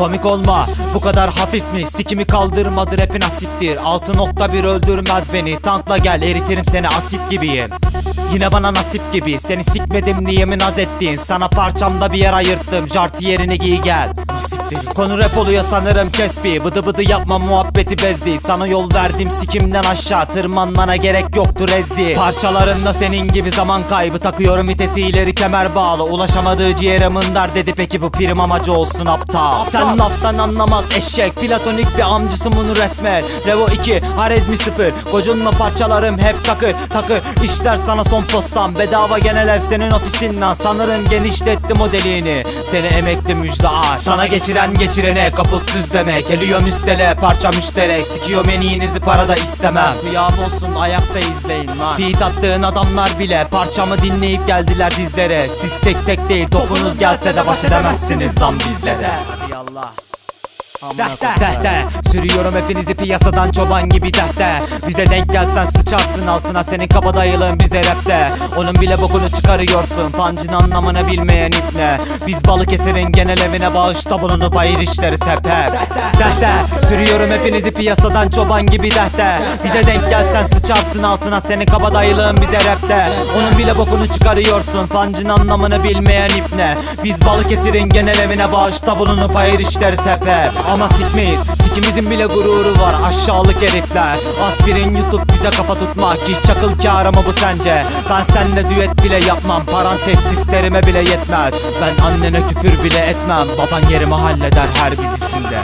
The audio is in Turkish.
Komik olma. Bu kadar hafif mi? Sikimi kaldırmadı rapin asittir. 6.1 öldürmez beni. Tankla gel eritirim seni asit gibiyim. Yine bana nasip gibi. Seni sikmedim diye mi naz ettin? Sana parçamda bir yer ayırttım. Jarti yerini giy gel Konu rap oluyor sanırım kesbi Bıdı bıdı yapma muhabbeti bezdi. Sana yol verdim sikimden aşağı Tırmanmana gerek yoktu rezzi. Parçalarında senin gibi zaman kaybı. Takıyorum vitesi ileri kemer bağlı. Ulaşamadığı ciğere mındar dedi. Peki bu prim amacı olsun aptal. Sen laftan anlamaz eşek. Platonik bir amcısın bunu resmen. Revo 2 Harezmi 0 Gocunma parçalarım hep takır takır İşler sana son postam Bedava genel ev senin ofisinden. Sanırım genişlettim o deliğini. Seni emekli müjde aç Sana geçiren geçirene kaput düz demek. Geliyor müstele parça müşterek. Sikiyor meniğinizi parada istemem. Kıyam olsun ayakta izleyin lan. Feed attığın adamlar bile Parçamı dinleyip geldiler dizlere. Siz tek tek değil topunuz gelse de baş edemezsiniz lan bizlere. Allah Dehte dehte Sürüyorum hepinizi piyasadan çoban gibi dehte Bize denk gelsen sıçarsın altına Senin kabadayılığın bize rapte Onun bile bokunu çıkarıyorsun Pancın anlamını bilmeyen ipne Biz Balıkesir'in genel evine bağışta bulunup ayır işleriz hep hep Dehte Sürüyorum hepinizi piyasadan çoban gibi dehte Bize denk gelsen sıçarsın altına Senin kabadayılığın bize rapte. Onun bile bokunu çıkarıyorsun Pancın anlamını bilmeyen ipne Biz Balıkesir'in genel evine bağışta bulunup ayır işleriz hep Ama sikmeyiz Sikimizin bile gururu var aşağılık herifler. Aspirin yutup bize kafa tutmak Hiç çakıl kârı mı bu sence? Ben seninle düet bile yapmam Paran testislerime bile yetmez. Ben annene küfür bile etmem Baban yerimi halleder her bitisinde